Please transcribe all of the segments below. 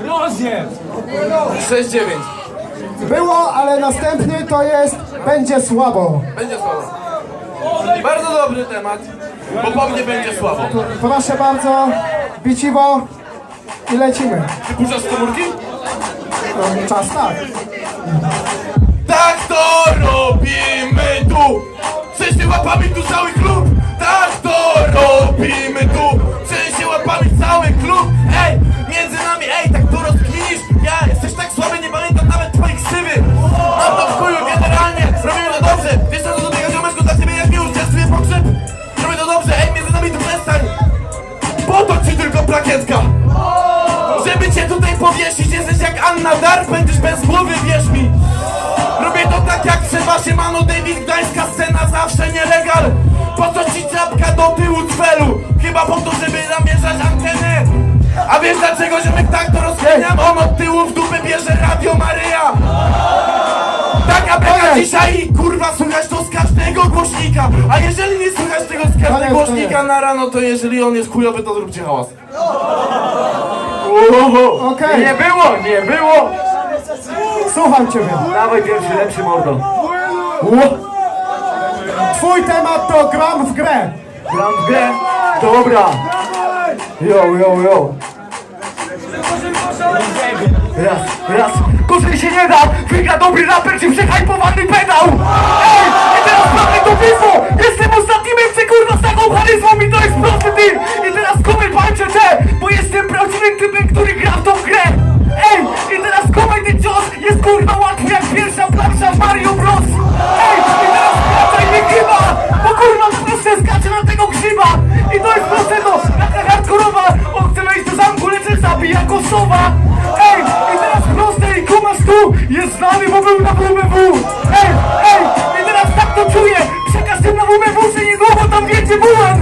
Rozjeb! 6-9. Było, ale następny to jest będzie słabo. Będzie słabo. Bardzo dobry temat, bo po mnie będzie słabo. Proszę bardzo, biciwo i lecimy. Puszczasz z komórki? No, czas tak. Tak to robimy plakietka! Żeby cię tutaj powiesić, jesteś jak Anna Dark, będziesz bez głowy, wierz mi! Robię to tak jak trzeba, siemano David Gdańska scena zawsze nielegal Po co ci czapka do tyłu cfelu? Chyba po to, żeby namierzać antenę A wiesz dlaczego, my tak to rozkminiam? On od tyłu w dupę bierze Radio Maryja Taka Koniec. dzisiaj kurwa słychać to z każdego głośnika A jeżeli nie słychać tego z każdego głośnika na rano, to jeżeli on jest chujowy, to zróbcie hałas Okej, Nie było, nie było! słucham ciebie. Dawaj pierwszy, lepszy mordo. Twój temat to gram w grę. Gram w grę. Dobra. Yo, yo, yo. Raz, raz. Gorzej się nie da! Wygra dobry raper czy przehajpowany pedał! Ej! I teraz mamy to piwo! Sowa! Ej! I teraz proste i kumasz tu! Jest znany, bo był na WMW! Ej! Ej! I teraz tak to czuję! Przekaż tym na WMW, że niedługo tam wiedzie bułan!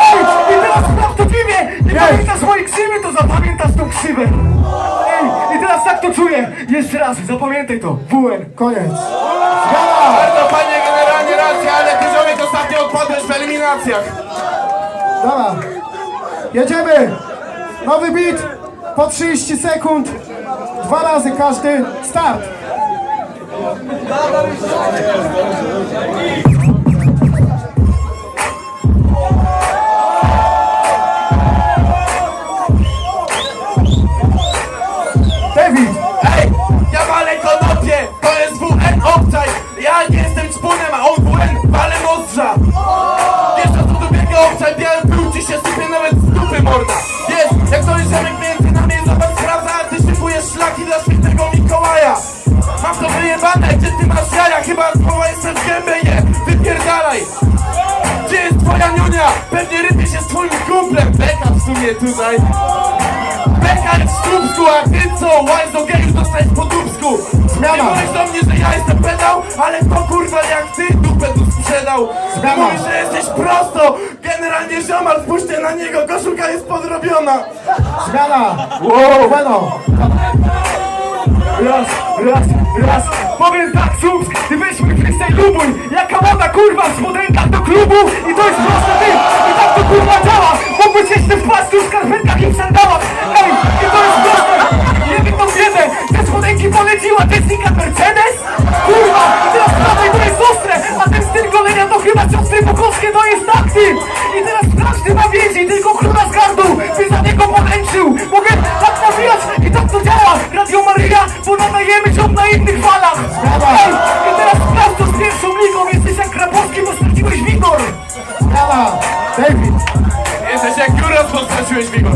Ej! I teraz tak to dziwię! Nie pamiętasz mojej krzywy, to zapamiętasz tą krzywę! Ej! I teraz tak to czuję! Jeszcze raz, zapamiętaj to! WN! Koniec. Bardzo panie generalnie racja, ale ty ziomek ostatnio odpadłeś w eliminacjach Dobra. Jedziemy. Nowy beat. Po 30 sekund. Dwa razy każdy. Start. David. Ej, ja walę konopie, to jest WN obczaj Ja nie jestem czpunem, a on WN walę nozdrza Wiesz co tu biega obczaj, biały pył ci się sypie nawet z dupy morda Wiesz, jak to jest ziomek szlaki dla świętego Mikołaja Mam to wyjebane, gdzie ty masz jaja Chyba słowa jestem w gębę, je, wypierdalaj Gdzie jest twoja niunia? Pewnie rypie się z twoim kumplem Beka w sumie tutaj Beka jest w Strubsku, a ty co? Łajzo gejów dostałeś po dubsku Zmiana. Nie mówisz do mnie, że ja jestem pedał Ale to kurwa jak ty dupę tu sprzedał Zmiana. mówisz, że jesteś prosto Generalnie ziomal, spójrzcie na niego Koszulka jest podrobiona Zmiana. Wow. Bueno. Raz, raz, raz Powiem tak, Słupsk, ty weź mój freestyle lubuj Jaka moda kurwa w spodenkach do klubu. I to jest proste ty I tak to kurwa działa. Mógłbyś jeszcze w pastu, w skarpetkach i w sandałach. Ej, i to jest proste. Nie wiem tą biedę Te spodenki poleciła Jessica Mercedes bo nadajemy ciąg na innych falach. Ej, i teraz sprawdź to z pierwszą ligą. Jesteś jak Krapowski, bo straciłeś wigor. Zmiana. David. Jesteś jak Juras, bo straciłeś wigor.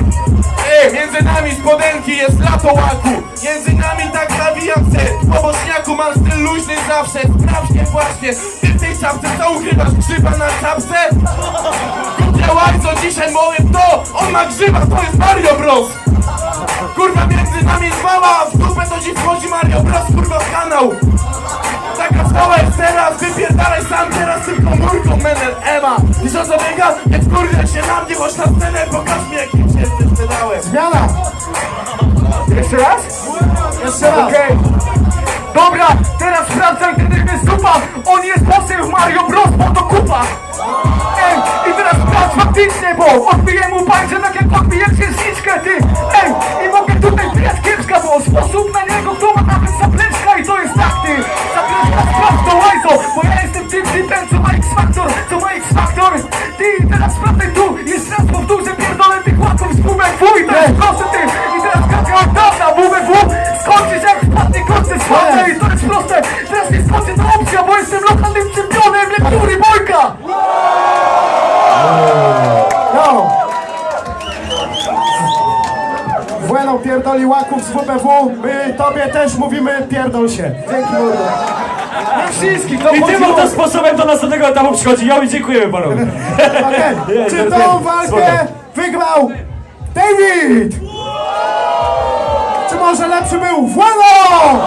Ej, między nami spodenki jest lato łaku. Między nami tak nawijam se Po bośniaku mam styl luźny zawsze. Sprawdźcie właśnie. Ty w tej czapce co ukrywasz? Grzyba na czapce? Kurwa łajco dzisiaj mówię to On ma grzyba, to jest Mario Bros Kurwa między nami jest mała W dupę to dziś wchodzi Mario Bros kurwa w kanał Taka sprawa jest teraz, wypierdalaj sam teraz tym komórką Menel Ema I co zabiega? Nie wkurwiaj się na mnie, chodź na scenę Pokaż mi jakim się jesteś pedałem Zmiana. Jeszcze raz? Jeszcze raz. Okej Dobra, teraz sprawdzaj, ten jest kupa On jest bossem w Mario Bros, bo to kupa winny, bo odbiję mu pańce tak jak podbiję księżniczkę, ty. Ej, i mogę tutaj biec kiepska, bo sposób na niego, kto ma nawet zapleczka i to jest tak. Tu wygrał pierdoliłaków z WBW. My tobie też mówimy pierdol się. Dzięki mordo. Nie wszystkich, to I tym oto sposobem do następnego etapu przychodzi. Ja i dziękujemy. Okej. Nie, Czy tą walkę spoko. wygrał David? Czy może lepszy był Włano?